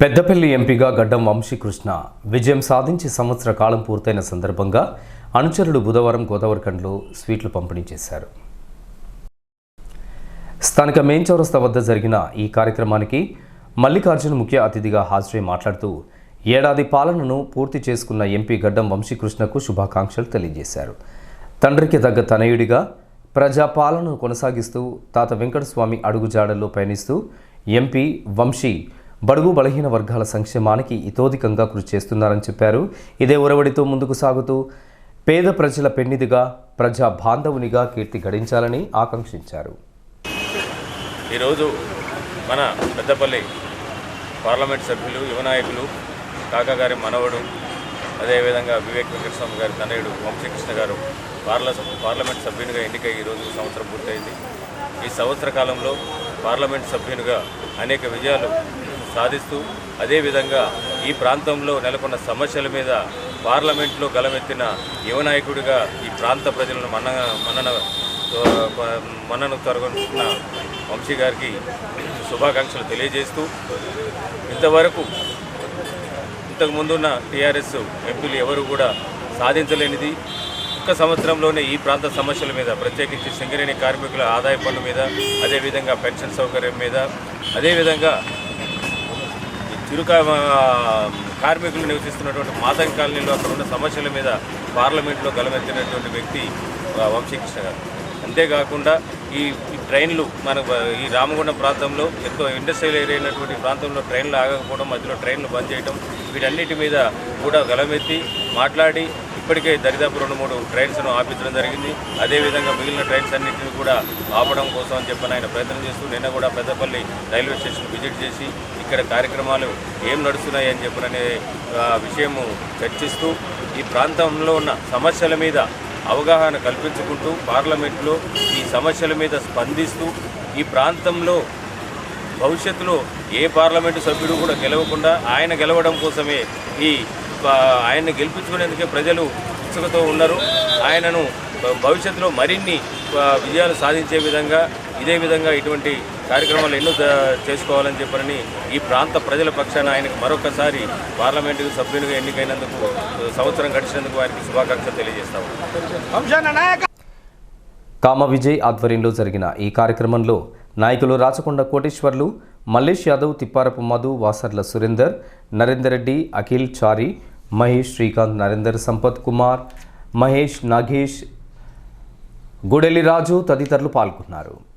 పెద్దపల్లి ఎంపీగా గడ్డం వంశీకృష్ణ విజయం సాధించి సంవత్సర కాలం పూర్తయిన సందర్భంగా అనుచరులు బుధవారం గోదావరిఖండ్లో స్వీట్లు పంపిణీ చేశారు. స్థానిక మెయిన్ చౌరస్తా వద్ద జరిగిన ఈ కార్యక్రమానికి మల్లికార్జున్ ముఖ్య అతిథిగా హాజరై మాట్లాడుతూ ఏడాది పాలనను పూర్తి చేసుకున్న ఎంపీ గడ్డం వంశీకృష్ణకు శుభాకాంక్షలు తెలియజేశారు. తండ్రికి తగ్గ తనయుడిగా ప్రజాపాలనను కొనసాగిస్తూ తాత వెంకటస్వామి అడుగుజాడల్లో పయనిస్తూ ఎంపీ వంశీ బడుగు బలహీన వర్గాల సంక్షేమానికి ఇతోధికంగా కృషి చేస్తున్నారని చెప్పారు. ఇదే ఉరవడితో ముందుకు సాగుతూ పేద ప్రజల పెన్నిదిగా ప్రజా బాంధవునిగా కీర్తి గడించాలని ఆకాంక్షించారు. ఈరోజు మన పెద్దపల్లి పార్లమెంట్ సభ్యులు యువ నాయకులు కాకాగారి మనవడు అదేవిధంగా వివేక్ వెంకటస్వామి గారి తనయుడు వంశీకృష్ణ గారు పార్ల పార్లమెంట్ సభ్యునిగా ఎన్నికై ఈరోజు సంవత్సరం పూర్తయింది. ఈ సంవత్సర కాలంలో పార్లమెంట్ సభ్యునిగా అనేక విజయాలు సాధిస్తూ అదేవిధంగా ఈ ప్రాంతంలో నెలకొన్న సమస్యల మీద పార్లమెంట్లో గలమెత్తిన యువ నాయకుడిగా ఈ ప్రాంత ప్రజలను మన్న మన్నన మన్నను తరగొంటున్న వంశీ గారికి శుభాకాంక్షలు తెలియజేస్తూ ఇంతవరకు ఇంతకుముందున్న టీఆర్ఎస్ ఎంపీలు ఎవరు కూడా సాధించలేనిది. ఒక్క సంవత్సరంలోనే ఈ ప్రాంత సమస్యల మీద ప్రత్యేకించి సింగరేణి కార్మికుల ఆదాయ పన్ను మీద అదేవిధంగా పెన్షన్ సౌకర్యం మీద అదేవిధంగా చిరుకా కార్మికులు నివసిస్తున్నటువంటి మాదం కాలనీలో అక్కడ ఉన్న సమస్యల మీద పార్లమెంట్లో గలమెత్తినటువంటి వ్యక్తి వంశీకృష్ణ గారు. అంతేకాకుండా ఈ ట్రైన్లు మన ఈ రామగుండం ప్రాంతంలో ఎక్కువ ఇండస్ట్రియల్ ఏరియా అయినటువంటి ప్రాంతంలో ట్రైన్లు ఆగకపోవడం మధ్యలో ట్రైన్లు బంద్ చేయడం వీటన్నిటి మీద కూడా గలమెత్తి మాట్లాడి ఇప్పటికే దరిదాపు రెండు మూడు ట్రైన్స్ను ఆపించడం జరిగింది. అదేవిధంగా మిగిలిన ట్రైన్స్ అన్నింటినీ కూడా ఆపడం కోసం అని చెప్పని ఆయన ప్రయత్నం చేస్తూ నిన్న కూడా పెద్దపల్లి రైల్వే స్టేషన్ విజిట్ చేసి ఇక్కడ కార్యక్రమాలు ఏం నడుస్తున్నాయి అని చెప్పననే విషయము చర్చిస్తూ ఈ ప్రాంతంలో ఉన్న సమస్యల మీద అవగాహన కల్పించుకుంటూ పార్లమెంట్లో ఈ సమస్యల మీద స్పందిస్తూ ఈ ప్రాంతంలో భవిష్యత్తులో ఏ పార్లమెంటు సభ్యుడు కూడా గెలవకుండా ఆయన గెలవడం కోసమే ఈ ఆయన్ని గెలిపించుకునేందుకే ప్రజలు ఉత్సుకతో ఉన్నారు. ఆయనను భవిష్యత్తులో మరిన్ని విజయాలు సాధించే విధంగా ఇదే విధంగా ఇటువంటి కార్యక్రమాలు ఎన్నో చేసుకోవాలని చెప్పారని ఈ ప్రాంత ప్రజల పక్షాన ఆయనకు మరొకసారి పార్లమెంటుకు సభ్యునిగా ఎన్నికైనందుకు సంవత్సరం గడిచినందుకు వారికి శుభాకాంక్షలు తెలియజేస్తాము కామ విజయ్ ఆధ్వర్యంలో జరిగిన ఈ కార్యక్రమంలో నాయకులు రాచకొండ కోటేశ్వర్లు మల్లేష్ యాదవ్ తిప్పారపు మధు వాసర్ల సురేందర్ నరేందర్ రెడ్డి అఖిల్ చారి మహేష్ శ్రీకాంత్ నరేందర్ సంపత్ కుమార్ మహేష్ నాగేష్ గుడెలి రాజు తదితరులు పాల్గొన్నారు.